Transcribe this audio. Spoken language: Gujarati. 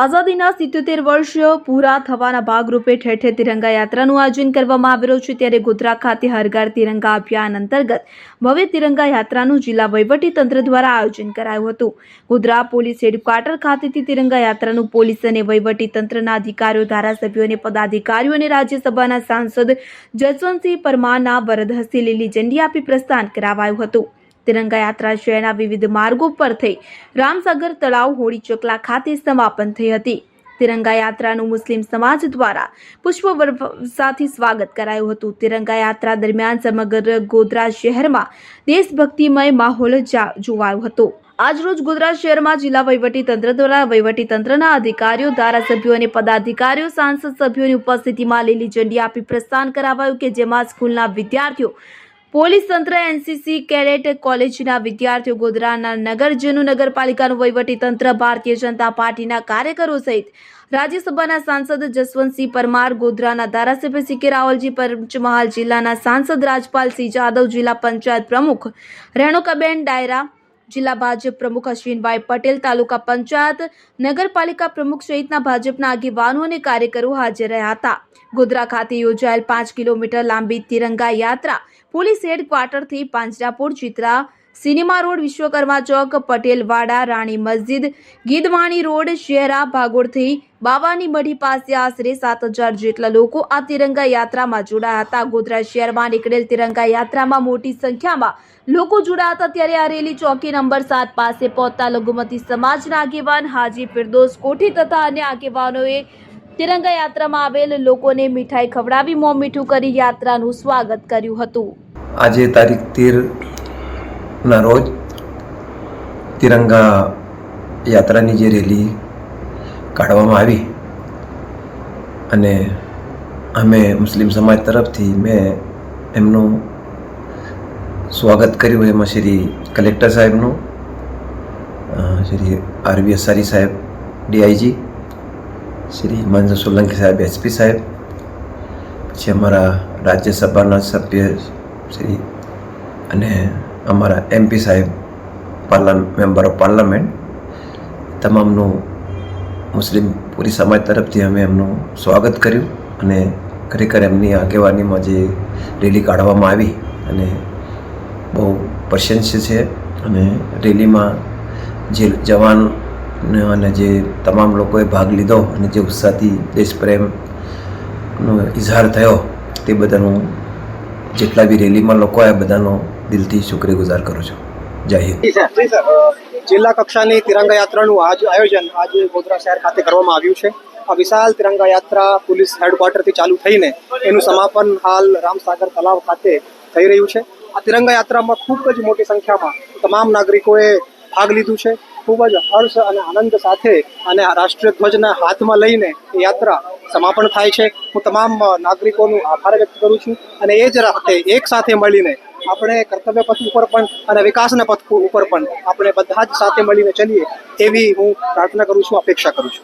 આઝાદીના સિત્યોતેર વર્ષ પૂરા થવાના ભાગરૂપે ઠેર ઠેર તિરંગા યાત્રાનું આયોજન કરવામાં આવી રહ્યું છે. ત્યારે ગોધરા ખાતે હરઘર તિરંગા અભિયાન અંતર્ગત ભવ્ય તિરંગા યાત્રાનું જિલ્લા તંત્ર દ્વારા આયોજન કરાયું હતું. ગોધરા પોલીસ હેડક્વાર્ટર ખાતેથી તિરંગા યાત્રાનું પોલીસ અને તંત્રના અધિકારીઓ, ધારાસભ્યો અને પદાધિકારીઓ અને રાજ્યસભાના સાંસદ જસવંતસિંહ પરમારના વરદ હસ્તે લીલી ઝંડી આપી પ્રસ્થાન કરાવાયું હતું. તિરંગા યાત્રા શહેરના વિવિધ માર્ગો પર થઈ રામસાગર તળાવ હોળી ચોકલા ખાતે સમાપન થઈ હતી. તિરંગા યાત્રાનું મુસ્લિમ સમાજ દ્વારા પુષ્પવર્ષાથી સ્વાગત કરાયું હતું. તિરંગા યાત્રા દરમિયાન સમગ્ર ગોધરા શહેરમાં દેશભક્તિમય માહોલ જોવાયો હતો. આજરોજ ગોધરા શહેરમાં જિલ્લા તંત્ર દ્વારા તંત્રના અધિકારીઓ, ધારાસભ્યો અને પદાધિકારીઓ, સાંસદ સભ્યોની ઉપસ્થિતિમાં લીલી ઝંડી આપી પ્રસ્થાન કરાવાયું કે જેમાં સ્કૂલના વિદ્યાર્થીઓ પોલીસ તંત્ર એનસીસી કેડેટ કોલેજના વિદ્યાર્થીઓ ગોધરાના નગરજનો નગરપાલિકાનું વહીવટી તંત્ર, ભારતીય જનતા પાર્ટીના કાર્યકરો સહિત રાજ્યસભાના સાંસદ જસવંતસિંહ પરમાર, ગોધરાના ધારાસભ્ય સી કે રાવલજી, પંચમહાલ જિલ્લાના સાંસદ રાજપાલસિંહ જાદવ, જિલ્લા પંચાયત પ્રમુખ રેણુકાબેન ડાયરા જિલ્લા ભાજપ પ્રમુખ અશ્વિનભાઈ પટેલ, તાલુકા પંચાયત, નગરપાલિકા પ્રમુખ સહિતના ભાજપના આગેવાનો અને કાર્યકરો હાજર રહ્યા હતા. ગોધરા ખાતે યોજાયેલ પાંચ કિલોમીટર લાંબી તિરંગા યાત્રા police હેડક્વાર્ટરથી Panjrapol Chitra cinema road Vishwakarma Chowk, Patelwada, Rani Masjid Gidwani road, Shera, ભાગોળથી બાવાની મઢી પાસે આશરે સાત હજાર જેટલા લોકો આ તિરંગા યાત્રામાં જોડાયા હતા. ગોધરા શહેરમાં નીકળેલ તિરંગા યાત્રામાં મોટી સંખ્યામાં લોકો જોડાયા હતા. ત્યારે આ રેલી ચોકી નંબર સાત પાસે પહોંચતા લઘુમતી સમાજના આગેવાન હાજી ફિરદોસ કોઠી તથા અન્ય આગેવાનોએ તિરંગા યાત્રામાં આવેલ લોકોને મીઠાઈ ખવડાવી મોં મીઠું કરી યાત્રાનું સ્વાગત કર્યું હતું. આજે તારીખ તેર ના રોજ તિરંગા યાત્રાની જે રેલી કાઢવામાં આવી અને અમે મુસ્લિમ સમાજ તરફથી મેં એમનું સ્વાગત કર્યું એમાં શ્રી કલેક્ટર સાહેબનું શ્રી આરવી અસારી સાહેબ, ડીઆઈજી, શ્રી હિમાંશુ સોલંકી સાહેબ, એસપી સાહેબ, પછી અમારા રાજ્યસભાના સભ્ય શ્રી અને અમારા એમપી સાહેબ પાર્લા મેમ્બર ઓફ પાર્લામેન્ટ તમામનું મુસ્લિમ પૂરી સમાજ તરફથી અમે એમનું સ્વાગત કર્યું અને ખરેખર એમની આગેવાનીમાં જે રેલી કાઢવામાં આવી અને બહુ પ્રશંસ્ય છે અને રેલીમાં જે જવાન અને જે તમામ લોકોએ ભાગ લીધો અને જે ઉત્સાહથી દેશપ્રેમનો ઇઝહાર થયો તે બધાનું જેટલા બી રેલીમાં લોકો આવ્યા બધાનો દિલથી શુક્રગુજાર કરું છું. જય હિન્દ. જિલ્લા કક્ષાની તિરંગા યાત્રાનું આજ આયોજન આજે ગોધરા શહેર ખાતે કરવામાં આવ્યું છે. આ વિશાલ તિરંગા યાત્રા પોલીસ હેડક્વાર્ટરથી ચાલુ થઈને એનું સમાપન હાલ રામસાગર તલાવ ખાતે થઈ રહ્યું છે. આ તિરંગા યાત્રામાં ખૂબ જ મોટી સંખ્યામાં તમામ નાગરિકોએ ભાગ લીધું છે. ખૂબ જ હર્ષ અને આનંદ સાથે અને રાષ્ટ્રીય ધ્વજના હાથમાં લઈને એ યાત્રા સમાપન થાય છે. હું તમામ નાગરિકોનું આભાર વ્યક્ત કરું છું અને એ જ રાતે એક સાથે મળીને આપણે કર્તવ્ય પથ ઉપર પણ અને વિકાસના પથ ઉપર પણ આપણે બધા જ સાથે મળીને ચલીએ એવી હું પ્રાર્થના કરું છું, અપેક્ષા કરું છું.